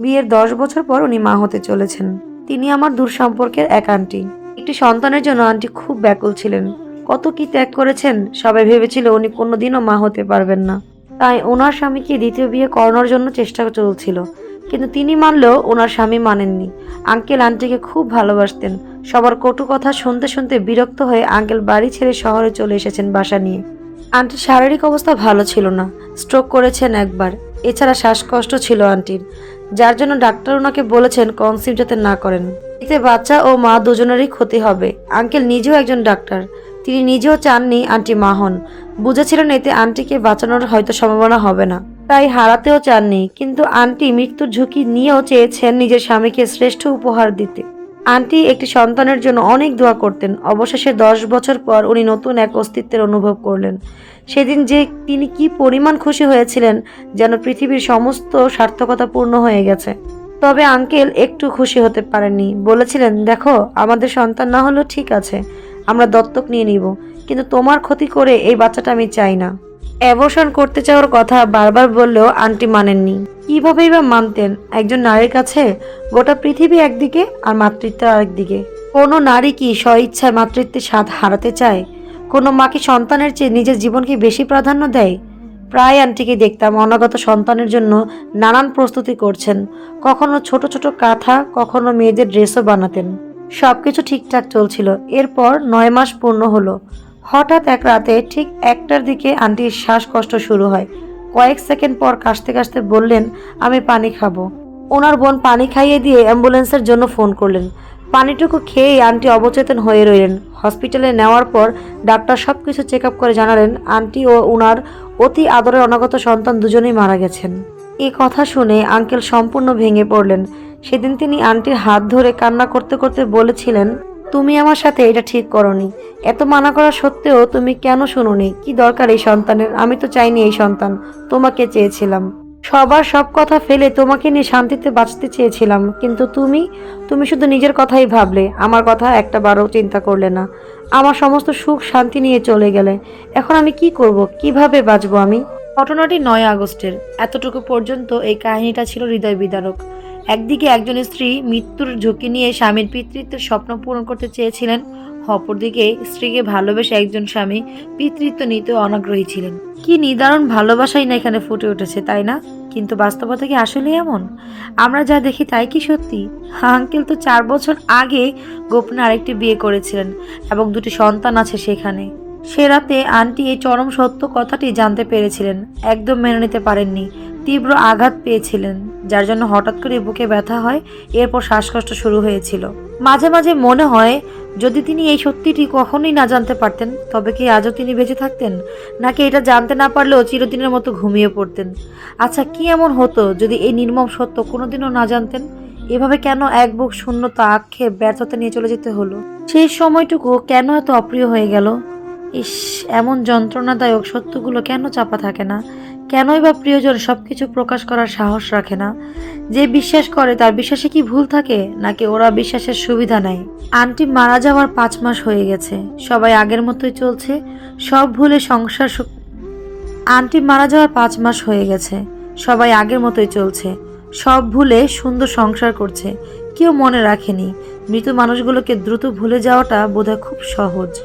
বিয়ের দশ বছর পর উনি মা হতে চলেছেন। তিনি আমার দূর সম্পর্কের এক আন্টি। একটি সন্তানের জন্য আন্টি খুব ব্যাকুল ছিলেন। কত কি ত্যাগ করেছেন, সবাই ভেবেছিল উনি কোনোদিনও মা হতে পারবেন না। তাই ওনার স্বামীকে দ্বিতীয় বিয়ে করানোর জন্য চেষ্টা চলছিল। কিন্তু তিনি মানলেও ওনার স্বামী মানেননি। আঙ্কেল আন্টিকে খুব ভালোবাসতেন। সবার কটু কথা শুনতে শুনতে বিরক্ত হয়ে আঙ্কেল বাড়ি ছেড়ে শহরে চলে এসেছেন বাসা নিয়ে। আন্টির শারীরিক অবস্থা ভালো ছিল না। স্ট্রোক করেছেন একবার। এছাড়া শ্বাসকষ্ট ছিল আন্টির। যার জন্য ডাক্তার ওনাকে বলেছেন কনসিভ যাতে না করেন। এতে বাচ্চা ও মা দুজনেরই ক্ষতি হবে। আঙ্কেল নিজেও একজন ডাক্তার। তিনি নিজেও চাননি আন্টি মা হন। বুঝেছিলেন এতে আন্টিকে বাঁচানোর হয়তো সম্ভাবনা হবে না। তাই হারাতেও চাননি। কিন্তু আন্টি মৃত্যুর ঝুঁকি নিয়েও চেয়েছেন নিজের স্বামীকে শ্রেষ্ঠ উপহার দিতে। আন্টি একটি সন্তানের জন্য অনেক দোয়া করতেন। অবশেষে দশ বছর পর উনি নতুন এক অস্তিত্বের অনুভব করলেন। সেদিন যে তিনি কি পরিমাণ খুশি হয়েছিলেন, যেন পৃথিবীর সমস্ত সার্থকতা পূর্ণ হয়ে গেছে। তবে আঙ্কেল একটু খুশি হতে পারেননি। বলেছিলেন, দেখো, আমাদের সন্তান না হলেও ঠিক আছে, আমরা দত্তক নিয়ে নিব, কিন্তু তোমার ক্ষতি করে এই বাচ্চাটা আমি চাই না। অ্যাবর্শন করতে চাওয়ার কথা বারবার বললেও আন্টি মানেননি। কিভাবেই বা মানতেন? একজন নারীর কাছে গোটা পৃথিবী একদিকে আর মাতৃত্ব আরেকদিকে। কোনো নারী কি স্বইচ্ছায় মাতৃত্বের স্বাদ হারাতে চায়? কোনো মা কি সন্তানের চেয়ে নিজের জীবনকে বেশি প্রাধান্য দেয়? প্রায় আন্টিকে দেখতাম অনাগত সন্তানের জন্য নানান প্রস্তুতি করছেন। কখনো ছোট ছোট কাঁথা, কখনো মেয়েদের ড্রেসও বানাতেন। সবকিছু ঠিকঠাক চলছিল। এরপর নয় মাস পূর্ণ হলো। হঠাৎ এক রাতে ঠিক একটার দিকে আন্টির শ্বাসকষ্ট শুরু হয়। কয়েক সেকেন্ড পর কাশতে কাশতে বললেন, আমি পানি খাব। ওনার বোন পানি খাইয়ে দিয়ে অ্যাম্বুলেন্সের জন্য ফোন করলেন। পানিটুকু খেয়েই আন্টি অবচেতন হয়ে রইলেন। হসপিটালে নেওয়ার পর ডাক্তার সব কিছু চেক আপ করে জানালেন, আন্টি ও উনার অতি আদরের অনাগত সন্তান দুজনেই মারা গেছেন। এই কথা শুনে আঙ্কেল সম্পূর্ণ ভেঙে পড়লেন। সেদিন তিনি আন্টির হাত ধরে কান্না করতে করতে বলেছিলেন তুমি আমার সাথে এটা ঠিক করনি। এত মানা করা সত্ত্বেও তুমি কেন শুনোনি? কি দরকার এই সন্তানের? আমি তো চাইনি এই সন্তান। তোমাকে চেয়েছিলাম। সবার সব কথা ফেলে তোমাকে নিয়ে শান্তিতে বাঁচতে চেয়েছিলাম। কিন্তু তুমি তুমি শুধু নিজের কথাই ভাবলে। আমার কথা একটা বারও চিন্তা করলে না। আমার সমস্ত সুখ শান্তি নিয়ে চলে গেলে। এখন আমি কি করব? কীভাবে বাঁচবো আমি? ঘটনাটি নয় আগস্টের। এতটুকু পর্যন্ত এই কাহিনীটা ছিল হৃদয় বিদারক। একদিকে একজন স্ত্রী মৃত্যুর ঝুঁকি নিয়ে স্বামীর পিতৃত্বের স্বপ্ন পূরণ করতে চেয়েছিলেন, অপরদিকে স্ত্রীকে ভালোবেসে একজন স্বামী পিতৃত্ব নিতে অনাগ্রহী ছিলেন। কি নিদারুণ ভালোবাসাই না এখানে ফুটে উঠেছে, তাই না? কিন্তু বাস্তবতা কি আসলে এমন? আমরা যা দেখি তাই কি সত্যি? আঙ্কেল তো চার বছর আগে গোপনে আরেকটি বিয়ে করেছিলেন এবং দুটি সন্তান আছে সেখানে। সে রাতে আন্টি এই চরম সত্য কথাটি জানতে পেরেছিলেন, একদম মেনে নিতে পারেননি। তীব্র আঘাত পেয়েছিলেন, যার জন্য হঠাৎ করে বুকে ব্যথা হয়, এরপর শ্বাসকষ্ট শুরু হয়েছিল। মাঝে মাঝে মনে হয়, যদি তিনি এই সত্যিটি কখনোই না জানতে পারতেন, তবে কি আজও তিনি বেঁচে থাকতেন? নাকি এটা জানতে না পারলেও চিরদিনের মতো ঘুমিয়ে পড়তেন? আচ্ছা কি এমন হতো যদি এই নির্মম সত্য কোনোদিনও না জানতেন? এভাবে কেন এক বুক শূন্যতা আক্ষেপ ব্যর্থতা নিয়ে চলে যেতে হলো? সেই সময়টুকু কেন এত অপ্রিয় হয়ে গেল? ইস, এমন যন্ত্রণাদায়ক সত্যগুলো কেন চাপা থাকে না? কেনই বা প্রিয়জন সবকিছু প্রকাশ করার সাহস রাখে না? যে বিশ্বাস করে তার বিশ্বাসে কি ভুল থাকে? নাকি ওরা বিশ্বাসের সুবিধা নেয়? আন্টি মারা যাওয়ার পাঁচ মাস হয়ে গেছে। সবাই আগের মতোই চলছে। সব ভুলে সংসার আন্টি মারা যাওয়ার পাঁচ মাস হয়ে গেছে। সবাই আগের মতোই চলছে। সব ভুলে সুন্দর সংসার করছে। কেউ মনে রাখেনি। মৃত মানুষগুলোকে দ্রুত ভুলে যাওয়াটা বোধহয় খুব সহজ।